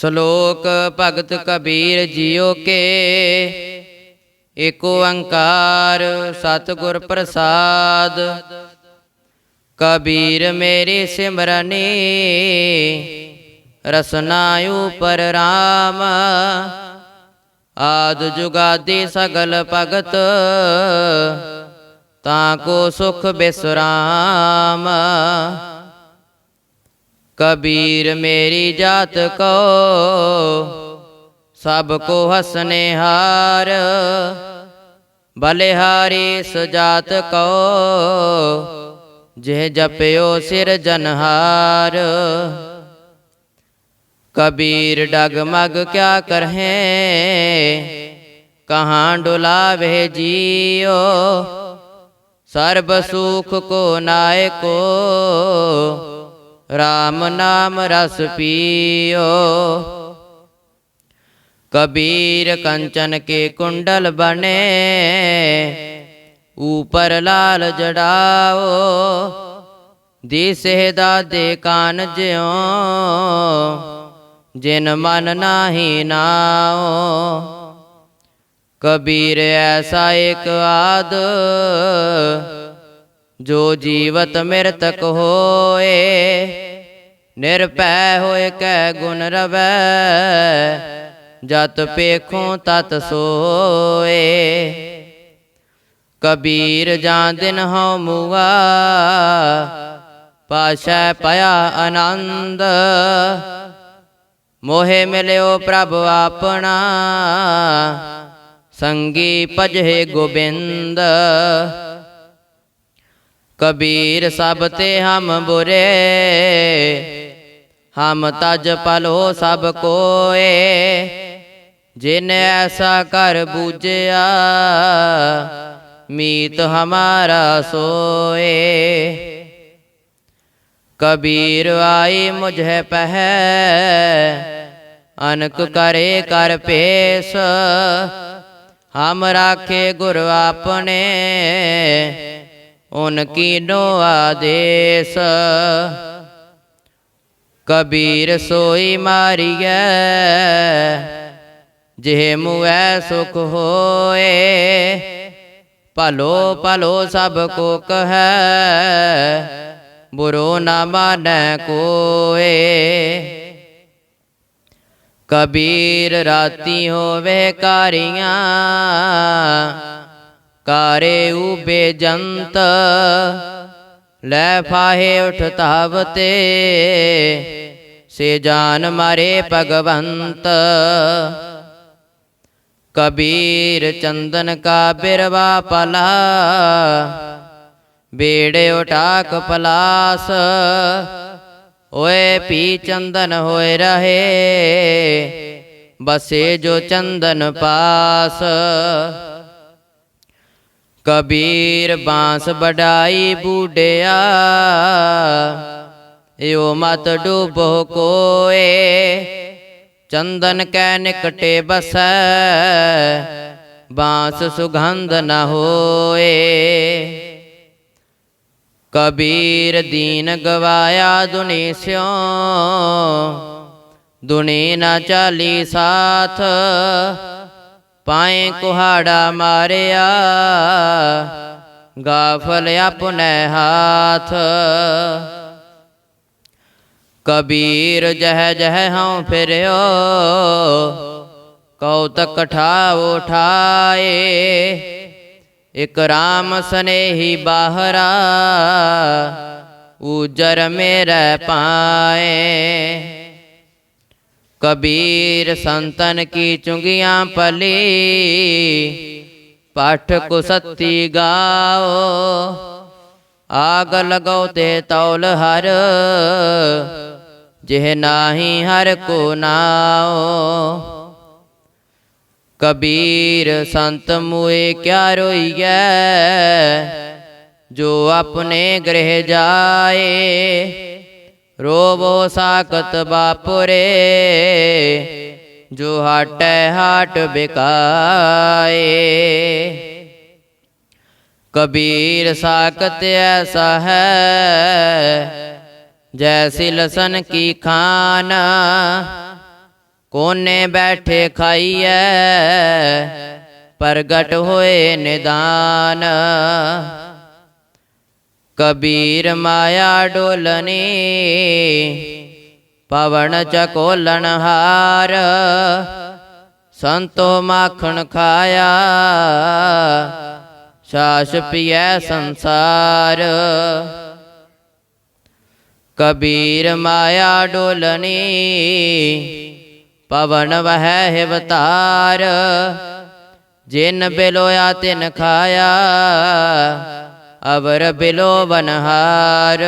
ਸ਼ਲੋਕ ਭਗਤ ਕਬੀਰ ਜੀਓ ਕੇ। ਏਕ ਓੰਕਾਰ ਸਤਿਗੁਰ ਪ੍ਰਸਾਦ। ਕਬੀਰ ਮੇਰੀ ਸਿਮਰਨੀ, ਰਸਨਾ ਉਪਰ ਰਾਮ। ਆਦ ਜੁਗਾਦੀ ਸਗਲ ਭਗਤ, ਤਾਂ ਕੋ ਸੁਖ ਬਿਸਰਾਮ। ਕਬੀਰ ਮੇਰੀ ਜਾਤ ਕੋ, ਸਭ ਕੋ ਹਸਨੇ ਹਾਰ। ਬਲਿਹਾਰੀ ਸੁਜਾਤ ਕੋ, ਜਿਹ ਜਪਿਓ ਸਿਰ ਜਨਹਾਰ। ਕਬੀਰ ਡਗਮਗ ਕਿਆ ਕਰਹੇ, ਕਹਾਂ ਡੁਲਾਵੇ ਜੀਓ। ਸਰਬ ਸੁਖ ਕੋ ਨਾਇਕੋ RAM ਨਾਮ ਰਸ ਪੀਓ। ਕਬੀਰ ਕੰਚਨ ਕੇ ਕੁੰਡਲ ਬਣੇ ਉਪਰ ਲਾਲ ਜੜਾਓ। ਦਿਸੇ ਦਾਦੇ ਕਾਨ ਜਿਉ, ਜਿਨ ਮਨ ਨਾਹੀ ਨਾਓ ਕਬੀਰ ਐਸਾ ਇੱਕ ਆਦ ਜੋ ਜੀਵਤ ਮਿਰਤਕ ਹੋਏ ਨਿਰਪੈ ਹੋਏ ਕੈ ਗੁਣ ਰਵੈ, ਜਤ ਪੇਖੋਂ ਤਤ ਸੋਏ। ਕਬੀਰ ਜਾਂ ਦਿਨ ਹਉ ਮੂਆ, ਪਾਸ਼ੈ ਪਿਆ ਆਨੰਦ। ਮੋਹਿ ਮਿਲਿਓ ਪ੍ਰਭ ਆਪਣਾ, ਸੰਗੀ ਭਜੇ ਗੋਬਿੰਦ। ਕਬੀਰ ਸਭ ਤੇ ਹਮ ਬੁਰੇ, ਹਮ ਤਜ ਪਲੋ ਸਭ ਕੋਏ। ਜਿਨ ਐਸਾ ਕਰ ਬੂਝਿਆ, ਮੀਤ ਹਮਾਰਾ ਸੋਏ। ਕਬੀਰ ਆਈ ਮੁਝੇ ਪਹਿ, ਅਨਕ ਕਰੇ ਕਰ ਪੇਸ। ਹਮ ਰਾਖੇ ਗੁਰ ਆਪਣੇ ਉਨ ਕੀਨੋ ਆਦੇਸ ਕਬੀਰ ਸੋਈ ਮਾਰੀਐ, ਜਿਹ ਮੁਐ ਸੁਖ ਹੋਏ। ਭਲੋ ਭਲੋ ਸਭ ਕੋ ਕਹੈ ਬੁਰੋ ਨਾ ਮਾਨੈ ਕੋਏ। ਕਬੀਰ ਰਾਤੀ ਹੋਵੇ ਕਾਰੀਆਂ ਕਾਰੇ ਉਬੇ ਜੰਤ, ਲੈ ਫਾਹੇ ਉਠ ਧਾਵਤੇ ਸੇ ਜਾਨ ਮਾਰੇ ਭਗਵੰਤ, ਕਬੀਰ ਚੰਦਨ ਕਾ ਬਿਰਵਾ ਪਲਾ ਬੇੜੇ ਉਟਾਕ ਪਲਾਸ, ਓਏ ਪੀ ਚੰਦਨ ਹੋਏ ਰਹੇ। ਬਸੇ ਜੋ ਚੰਦਨ ਪਾਸ ਕਬੀਰ ਬਾਂਸ ਬਡਾਈ ਬੂਡਿਆ ਏਓ ਮਤ ਡੂਬੋ ਕੋਏ। ਚੰਦਨ ਕੈ ਨਿਕਟੇ ਬਸੈ, ਬਾਂਸ ਸੁਗੰਧ ਨ ਹੋਏ। ਕਬੀਰ ਦੀਨ ਗਵਾਇਆ ਦੁਨੀ ਸਿਓ ਦੁਨੀ ਨਾ ਚਾਲੀ ਸਾਥ। ਪਾਏ ਕੁਹਾੜਾ ਮਾਰਿਆ, ਗਾਫਲ ਆਪਣੇ ਹਾਥ। ਕਬੀਰ ਜਹ ਜਹ ਹਉ ਫਿਰਿਓ ਕਉਤਕ ਠਾਉ ਠਾਏ ਇਕ ਰਾਮ ਸਨੇਹੀ ਬਾਹਰਾ ਉਜਰ ਮੇਰੇ ਪਾਏ। ਕਬੀਰ ਸੰਤਨ ਕੀ ਚੁੰਗੀਆਂ ਪਲੀ ਪਾਠ ਕੋ ਸਤੀ ਗਾਓ। ਆਗ ਲਗਾਉ ਤੇ ਤੌਲ ਹਰ, ਜਿਹ ਨਾਹੀ ਹਰ ਕੋ ਨਾਓ। ਕਬੀਰ ਸੰਤ ਮੂਏ ਕਿਆ ਰੋਈਐ, ਜੋ ਆਪਣੇ ਗ੍ਰਹਿ ਜਾਏ। ਰੋਵੋ ਸਾਕਤ ਬਾਪੁਰੇ, ਜੋ ਹਾਟੈ ਹਟ ਬਿਕਾਏ। ਕਬੀਰ ਸਾਕਤ ਐਸਾ ਹੈ, ਜੈਸੀ ਲਸਨ ਕੀ ਖਾਨ। ਕੋਨੇ ਬੈਠੇ ਖਾਈਐ, ਪ੍ਰਗਟ ਹੋਏ ਨਿਦਾਨ। ਕਬੀਰ ਮਾਇਆ ਡੋਲਨੀ, ਪਵਨ ਚਕੋਲਣ ਹਾਰ, ਸੰਤੋ ਮਾਖਣ ਖਾਇਆ, ਸਾਸ ਪੀਐ ਸੰਸਾਰ। ਕਬੀਰ ਮਾਇਆ ਡੋਲਨੀ, ਪਵਨ ਵਹਿ ਹਿਵਤਾਰ, ਜਿਨ ਬਿਲੋਇਆ ਤਿਨ ਖਾਇਆ ਅਵਰ ਬਿਲੋ ਬਨਹਾਰ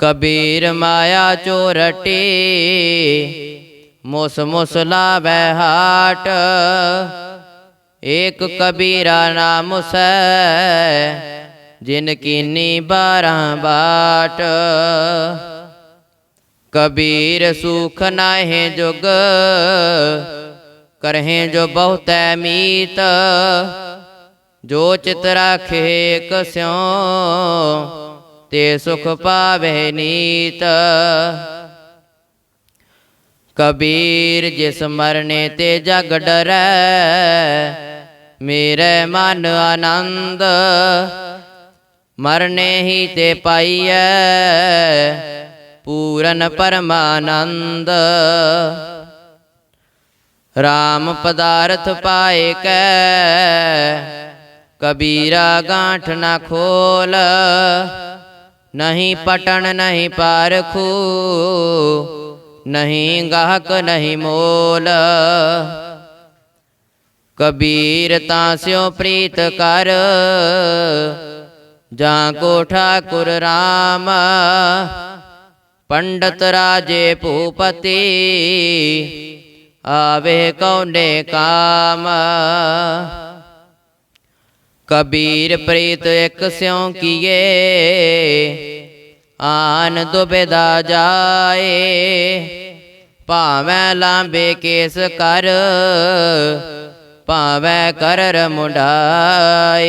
ਕਬੀਰ ਮਾਇਆ ਚੋਰਟੀ ਮੁਸ ਮੁਸ ਲਾਵੈ ਹਾਟ ਏਕ ਕਬੀਰਾ ਨਾਮ ਸੈ ਜਿਨ ਕੀਨੀ ਬਾਰਾਂ ਬਾਟ ਕਬੀਰ ਸੁਖ ਨਾਹਿ ਜੁਗ ਕਰਹਿ ਜੋ ਬਹੁਤੈ ਮੀਤ ਜੋ ਚਿਤ ਰਾਖੇ ਕਸਿਓ, ਤੇ ਸੁਖ ਪਾਵੇ ਨੀਤ। ਕਬੀਰ ਜਿਸ ਮਰਨੇ ਤੇ ਜਗ ਡਰੈ, ਮੇਰੇ ਮਨ ਆਨੰਦ। ਮਰਨੇ ਹੀ ਤੇ ਪਾਈਐ ਪੂਰਨ ਪਰਮਾਨੰਦ। RAM ਪਦਾਰਥ ਪਾਏ ਕੈ ਕਬੀਰਾ ਗਾਂਠ ਨਾ ਖੋਲ, ਨਹੀਂ ਪਟਣ, ਨਹੀਂ ਪਾਰਖੂ, ਨਹੀਂ ਗਾਹਕ, ਨਹੀਂ ਮੋਲ। ਕਬੀਰ ਤਾਂ ਸਿਓ ਪ੍ਰੀਤ ਕਰ, ਜਾਂ ਕੋ ਠਾਕੁਰ RAM ਪੰਡਤ ਰਾਜੇ ਭੂਪਤੀ, ਆਵੇ ਕੌਨੇ ਕਾਮ। ਕਬੀਰ ਪ੍ਰੀਤ ਇੱਕ ਸਿਉ ਕੀਏ, ਆਨ ਦੁਬਿਦਾ ਜਾਏ। ਭਾਵੇਂ ਲਾਂਬੇ ਕੇਸ ਕਰ, ਭਾਵੇਂ ਕਰਰ ਮੁੰਡਾਏ।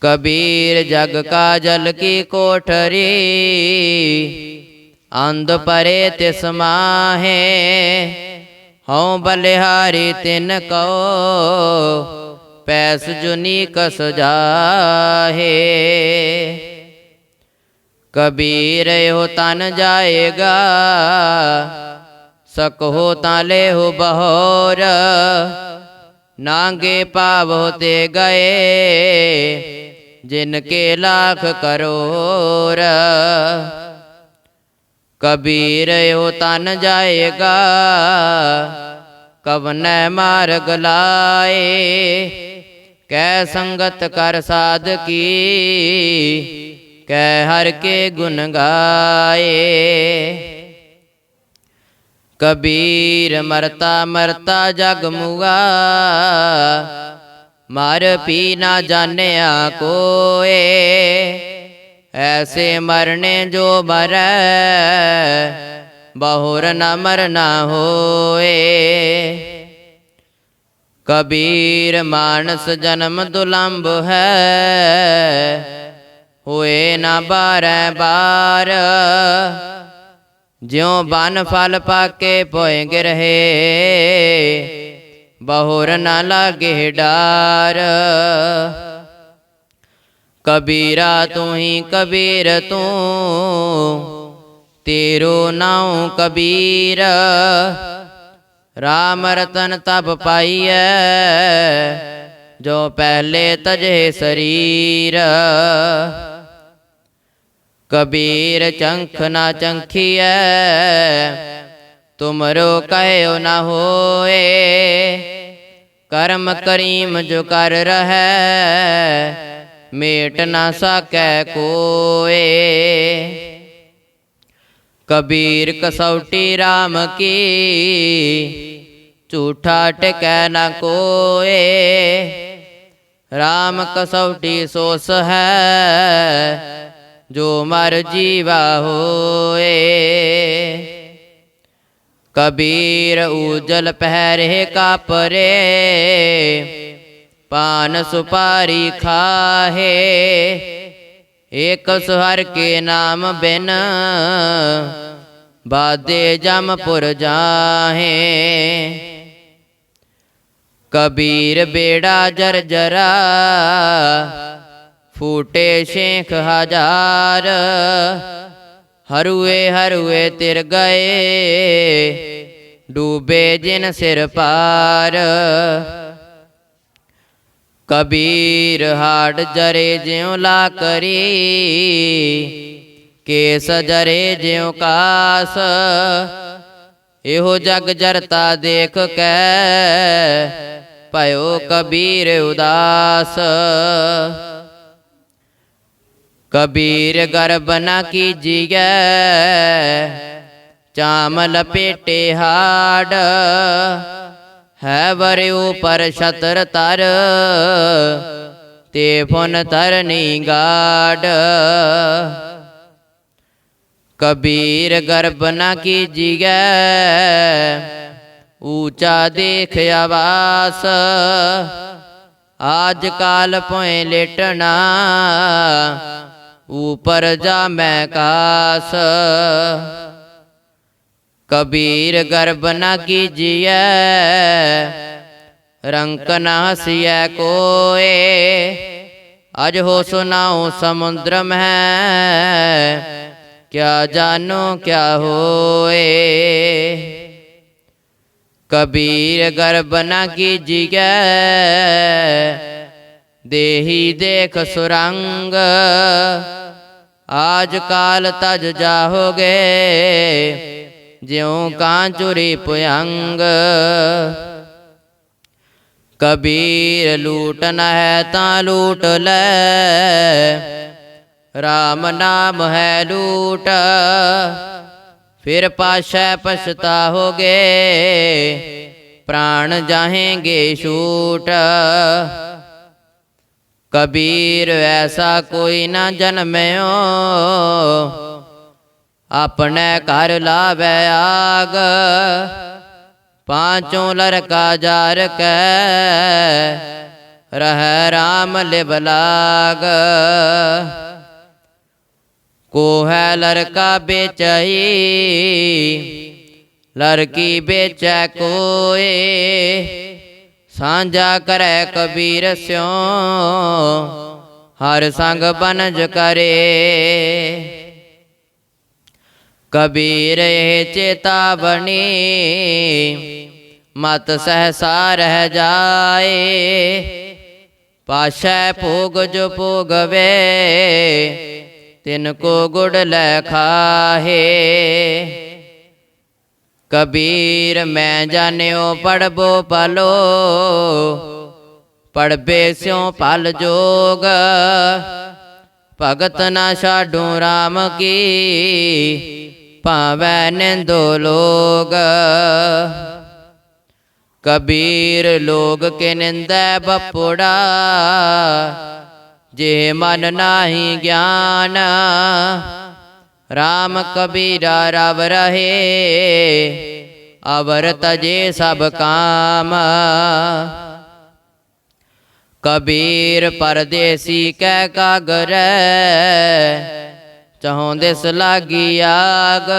ਕਬੀਰ ਜਗ ਕਾ ਜਲ ਕੀ ਕੋਠਰੀ, ਅੰਧ ਪਰੇ ਤਿਸ ਮਾਹੇ। ਹਉ ਬਲਿਹਾਰੀ ਤਿਨ ਕੋ ਪੈਸ ਜੁਨੀ ਕਸ ਜਾਹੇ। ਕਬੀਰ ਇਹੋ ਤਨ ਜਾਏਗਾ ਸਕੋ ਤਾਂ ਹੋ ਬਹੋਰ। ਨਾਂਗੇ ਪਾਵੋ ਤੇ ਗਏ, ਜਿਨ ਕੇ ਲਾਖ ਕਰੋਰ। ਕਬੀਰ ਹੋ ਤਨ ਜਾਏਗਾ ਕਵਨੈ ਮਾਰਗ ਲਾਏ ਕੈ ਸੰਗਤ ਕਰ ਸਾਧ ਕੀ ਕੈ ਹਰ ਕੇ ਗੁਣ ਗਾਏ ਕਬੀਰ ਮਰਤਾ ਮਰਤਾ ਜਗ ਮੁਆ ਮਰ ਪੀ ਨਾ ਜਾਣਿਆ ਕੋਏ ਐਸੇ ਮਰਨੇ ਜੋ ਮਰੈ ਬਹੁਰ ਨ ਮਰਨਾ ਹੋਏ। ਕਬੀਰ ਮਾਨਸ ਜਨਮ ਦੁਲੰਭ ਹੈ, ਹੋਏ ਨਾ ਬਾਰੈ ਬਾਰ। ਜਿਉ ਬਨ ਫਲ ਪਾਕੇ ਪੋਏ ਗਿਰਹੇ ਬਹੁਰ ਨਾ ਲਾਗੇ ਡਾਰ। ਕਬੀਰਾ ਤੂੰ ਹੀ ਕਬੀਰ ਤੂੰ ਤੇਰੋ ਨਾਉ ਕਬੀਰ RAM ਰਤਨ ਤਬ ਪਾਈਐ, ਜੋ ਪਹਿਲੇ ਤਜੇ ਸਰੀਰ। ਕਬੀਰ ਚੰਖ ਨਾ ਚੰਖੀਐ, ਤੁਮਰੋ ਕਹਿਓ ਨਾ ਹੋਏ। ਕਰਮ ਕਰੀਮ ਜੋ ਕਰ ਰਹੈ, ਮੇਟ ਨਾ ਸਕੈ ਕੋਏ। ਕਬੀਰ ਕਸੌਟੀ RAM ਕੀ ਝੂਠਾ ਟਿਕੈ ਨਾ ਕੋਏ RAM ਕਸੌਟੀ ਸੋਸ ਹੈ ਜੋ ਮਰ ਜੀਵਾ ਹੋਏ ਕਬੀਰ ਉਜਲ ਪਹਿਰੇ ਕਾਪਰੇ ਪਾਨ ਸੁਪਾਰੀ ਖਾਹੇ ਏਕ ਸੁਹਰ ਕੇ ਨਾਮ ਬਿਨ ਬਾਦੇ ਜਮਪੁਰ ਜਾਹੇ। ਕਬੀਰ ਬੇੜਾ ਜਰਜਰਾ ਫੂਟੇ ਸ਼ੇਖ ਹਜ਼ਾਰ। ਹਰੂਏ ਹਰੂਏ ਤਿਰ ਗਏ, ਡੂਬੇ ਜਿਨ ਸਿਰ ਪਾਰ। ਕਬੀਰ ਹਾੜ ਜਰੇ ਜਿਉ ਲਾ ਕਰੀ ਕੇਸ ਜਰੇ ਜਿਉ ਕਾਸ ਇਹੋ ਜਗ ਜਰਤਾ ਦੇਖ ਕੈ ਭਇਓ ਕਬੀਰ ਉਦਾਸ ਕਬੀਰ ਗਰਬ ਨ ਕੀਜੀਐ ਚਾਮ ਲਪੇਟੇ ਹਾੜ ਹੈ ਵਰਿਉ ਪਰ ਛਤਰ ਤਰ ਤੇ ਫੁਨ ਤਰਨੀ ਗਾੜ ਕਬੀਰ ਗਰਬ ਨ ਕੀਜੀਐ। ਊਚਾ ਦੇਖ ਆਵਾਸ। ਆਜ ਕਾਲ ਭੋਏ ਲੇਟਣਾ। ਊਪਰ ਜਾ ਮੈਂ ਕਾਸ। ਕਬੀਰ ਗਰਬ ਨ ਕੀਜੀਐ। ਰੰਕ ਨ ਹਸੀਐ ਕੋਏ। ਅਜ ਹੋ ਸੁਨਾਉ ਸਮੁੰਦਰ ਮਹਿ। ਕਿਆ ਜਾਨੋ ਕਿਆ ਹੋਏ? ਕਬੀਰ ਗਰਬ ਨਾ ਕੀਜੀਐ ਦੇਹੀ ਦੇਖ ਸੁਰੰਗ। ਆਜ ਕਾਲ ਤਜ ਜਾਹੋਗੇ, ਜਿਉ ਕਾਂਚੁਰੀ ਪੁਯੰਗ। ਕਬੀਰ ਲੂਟਨ ਹੈ ਤਾਂ ਲੂਟ ਲੈ RAM ਨਾਮ ਹੈ ਲੂਟ। ਫਿਰ ਪਾਸ਼ੈ ਪਛਤਾਹੋਗੇ, ਪ੍ਰਾਣ ਜਾਹੇਂਗੇ ਛੂਟ। ਕਬੀਰ ਐਸਾ ਕੋਈ ਨਾ ਜਨਮਿਓ, ਆਪਣੇ ਘਰ ਲਾਵੇ ਆਗ। ਪਾਂਚੋਂ ਲੜਕਾ ਜਾਰ ਕੈ, ਰਹਿ RAM ਲਿਬਲਾਗ ਲਾਗ ਕੋ ਹੈ ਲੜਕਾ ਬੇਚਈ, ਲੜਕੀ ਬੇਚੈ ਕੋਏ, ਸਾਂਝਾ ਕਰੈ ਕਬੀਰ ਸਿਉ, ਹਰ ਸੰਗ ਬਨਜ ਕਰੇ। ਕਬੀਰ ਇਹ ਚੇਤਾਵਨੀ, ਮਤ ਸਹਸਾ ਰਹਿ ਜਾਏ, ਪਾਸ਼ੈ ਭੋਗ ਜੋ ਭੋਗਵੇ ਤਿਨ ਕੋ ਗੁੜ ਲੈ ਖਾਹੇ। ਕਬੀਰ ਮੈਂ ਜਾਣਿਓ ਪੜਬੋ ਪਲੋ, ਪੜਬੇ ਸਿਉ ਪਲ ਜੋਗ। ਭਗਤ ਨਾ ਛਾਡੂ RAM ਕੀ, ਭਾਵੇਂ ਨਿੰਦੋ ਲੋਗ। ਕਬੀਰ ਲੋਗ ਕੇ ਨਿੰਦੈ ਬਪੁੜਾ ਜੇ ਮਨ ਨਾਹੀ ਗਿਆਨ RAM ਕਬੀਰਾ ਰਵ ਰਹੇ ਅਵਰ ਤਜੇ ਸਭ ਕਾਮ। ਕਬੀਰ ਪਰਦੇਸੀ ਕਹਿ ਕਾਗਰ ਚਹੋਂ ਦਿਸ ਲਾਗੀ ਆਗ।